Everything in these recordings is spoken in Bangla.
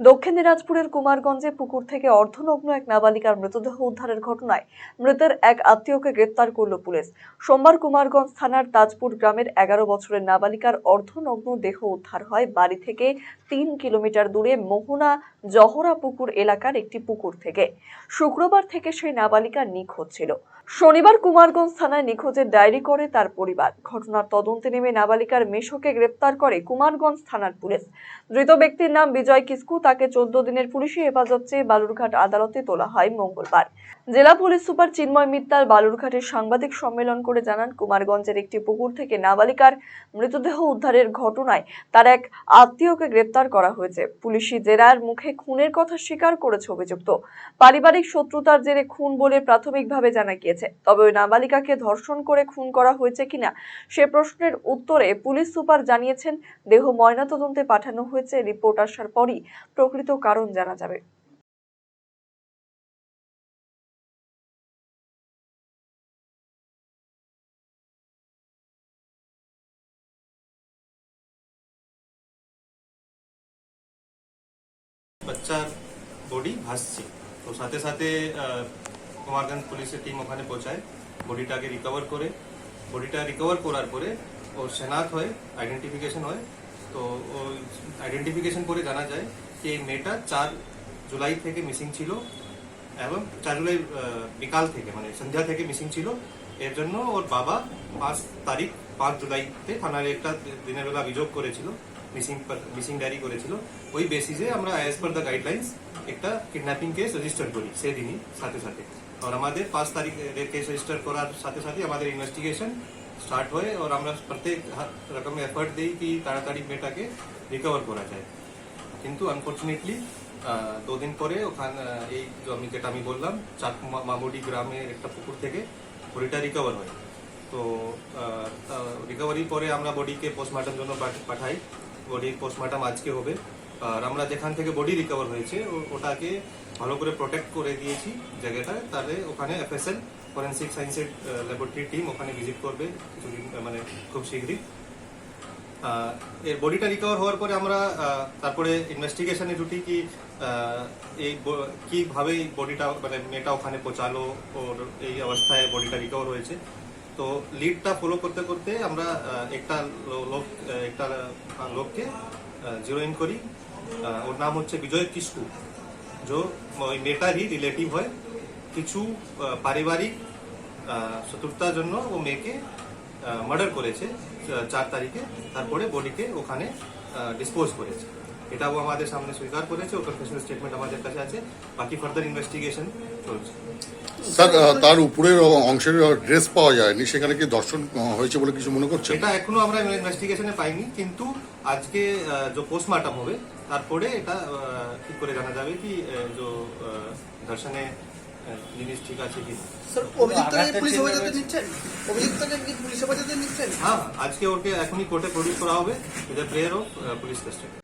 দক্ষিণ দিনাজপুরের কুমারগঞ্জে পুকুর থেকে অর্ধনগ্ন এক নাবালিকার মৃতদেহ উদ্ধারের ঘটনায় মৃতের এক আত্মীয়কে গ্রেপ্তার করল পুলিশ। সোমবার কুমারগঞ্জ থানার তাজপুর গ্রামের এগারো বছরের নাবালিকার অর্ধনগ্ন দেহ উদ্ধার হয় বাড়ি থেকে তিন কিলোমিটার দূরে মোহনা জহরা পুকুর এলাকার একটি পুকুর থেকে। শুক্রবার থেকে সেই নাবালিকা নিখোঁজ ছিল। শনিবার কুমারগঞ্জ থানায় নিখোঁজের ডায়েরি করে তার পরিবার। ঘটনার তদন্তে নেমে নাবালিকার মেশোকে গ্রেপ্তার করে কুমারগঞ্জ থানার পুলিশ। ধৃত ব্যক্তির নাম বিজয় কিস্কু। তাকে চোদ্দ দিনের পুলিশি হেফাজত চেয়ে বালুরঘাট আদালতে তোলা হয় মঙ্গলবার। জেলা পুলিশ সুপার চিন্ময় মিত্তাল বালুরঘাটের সাংবাদিক সম্মেলন করে জানান, কুমারগঞ্জের একটি পুকুর থেকে নাবালিকার মৃতদেহ উদ্ধারের ঘটনায় তার এক আত্মীয়কে গ্রেপ্তার করা হয়েছে। পুলিশি জেরার মুখে খুনের কথা স্বীকার করেছে অভিযুক্ত। পারিবারিক শত্রুতার জেরে খুন বলে প্রাথমিকভাবে জানা গিয়েছে। তবে ওই নাবালিকাকে ধর্ষণ করে খুন করা হয়েছে কিনা সে প্রশ্নের উত্তরে পুলিশ সুপার জানিয়েছেন, দেহ ময়নাতদন্তে পাঠানো হয়েছে, রিপোর্ট আসার পরই প্রকৃত কারণ জানা যাবে। বাচ্চার বডি ভাসছে। তো সাথে সাথে কুমারগঞ্জ পুলিশের টিম ওখানে পৌঁছায়। বডিটাকে রিকভার করে বডিটা রিকভার করার পরে ওর সেনাত হয় আইডেন্টিফিকেশন হয়। তো ওই আইডেন্টিফিকেশন করে জানা যায় যে এই মেয়েটা চার জুলাই থেকে মিসিং ছিল এবং চার জুলাই বিকাল থেকে মানে সন্ধ্যা থেকে মিসিং ছিল। এর জন্য ওর বাবা পাঁচ তারিখ, পাঁচ জুলাইতে থানায় একটা দিনের বেলা অভিযোগ করেছিল। মিসিং মিসিং ডায়েরি করেছিল। ওই বেসিসে আমরা অ্যাজ পার দ্য গাইডলাইন্স একটা কিডন্যাপিং কেস রেজিস্টার করি, সেদিনই, সাথে সাথে। আর আমাদের পাঁচ তারিখ কেস রেজিস্টার করার সাথে সাথে আমাদের ইনভেস্টিগেশন স্টার্ট হয় আর আমরা প্রত্যেক রকমের এফার্ট দিই কি তাড়াতাড়ি মেয়েটাকে রিকভার করা যায়। কিন্তু আনফর্চুনেটলি দুদিন পরে ওখানে এই আমি যেটা আমি বললাম চাক মামুডি গ্রামের একটা পুকুর থেকে বডিটা রিকভার হয়। তো রিকভারির পরে আমরা বডিকে পোস্টমর্টম জন্য পাঠাই। বডির পোস্টমর্টম আজকে হবে। আর আমরা যেখান থেকে বডি রিকভার হয়েছে ওটাকে ভালো করে প্রোটেক্ট করে দিয়েছি জায়গাটা তাহলে ওখানে এফএসএল ফরেন্সিক সায়েন্সের ল্যাবরেটরি টিম ওখানে ভিজিট করবে কিছুদিন মানে খুব শীঘ্রই। এর বডিটা রিকভার হওয়ার পরে আমরা তারপরে ইনভেস্টিগেশনে জুটি কি এই কীভাবে বডিটা মানে মেয়েটা ওখানে পৌঁছালো, ওর এই অবস্থায় বডিটা রিকভার হয়েছে। তো লিডটা ফলো করতে করতে আমরা একটা লোক একটা লোককে জিরো ইন করি। ওর নাম হচ্ছে বিজয় কিস্কু जो ওই মেয়েটারই রিলেটিভ হয়। কিছু পারিবারিক শত্রুতার জন্য ও মেয়েকে মার্ডার করেছে চার তারিখে। তারপরে বডিকে ওখানে ডিসপোজ করেছে। এটাও আমাদের সামনে স্বীকার করেছে ওর কনফেশনাল স্টেটমেন্ট আমাদের কাছে আছে বাকি ফার্দার ইনভেস্টিগেশন চলছে। স্যার তার উপরের অংশের ড্রেস পাওয়া যায়নি সেখানে কি দর্শন হয়েছে বলে কিছু মনে করছেন? এটা এখনও আমরা ইনভেস্টিগেশনে পাইনি কিন্তু আজকে যে পোস্টমর্টম হবে তারপরে এটা ঠিক করে জানা যাবে কি যে দর্শনে জিনিস ঠিক আছে কি। স্যার অভিযুক্তকে পুলিশ হেফাজতে নিচ্ছেন? অভিযুক্তকে কি পুলিশ হেফাজতে নিচ্ছেন? হ্যাঁ আজকে ওকে এখনই কোর্টে প্রডিউস করা হবে with prayer of police custody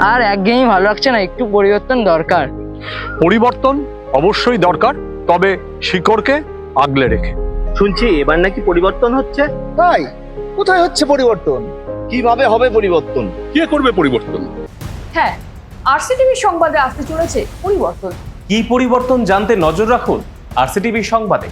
আর একঘেয়েমি ভালো লাগছে না একটু পরিবর্তন দরকার। পরিবর্তন অবশ্যই দরকার তবে শিকড়কে আগলে রেখে। শুনছি এবার নাকি পরিবর্তন হচ্ছে? তাই? কোথায় হচ্ছে পরিবর্তন? কীভাবে হবে পরিবর্তন? কে করবে পরিবর্তন? হ্যাঁ আরসিটিভি সংবাদে আসতে চলেছে পরিবর্তন। কি পরিবর্তন জানতে নজর রাখুন আরসিটিভি সংবাদে।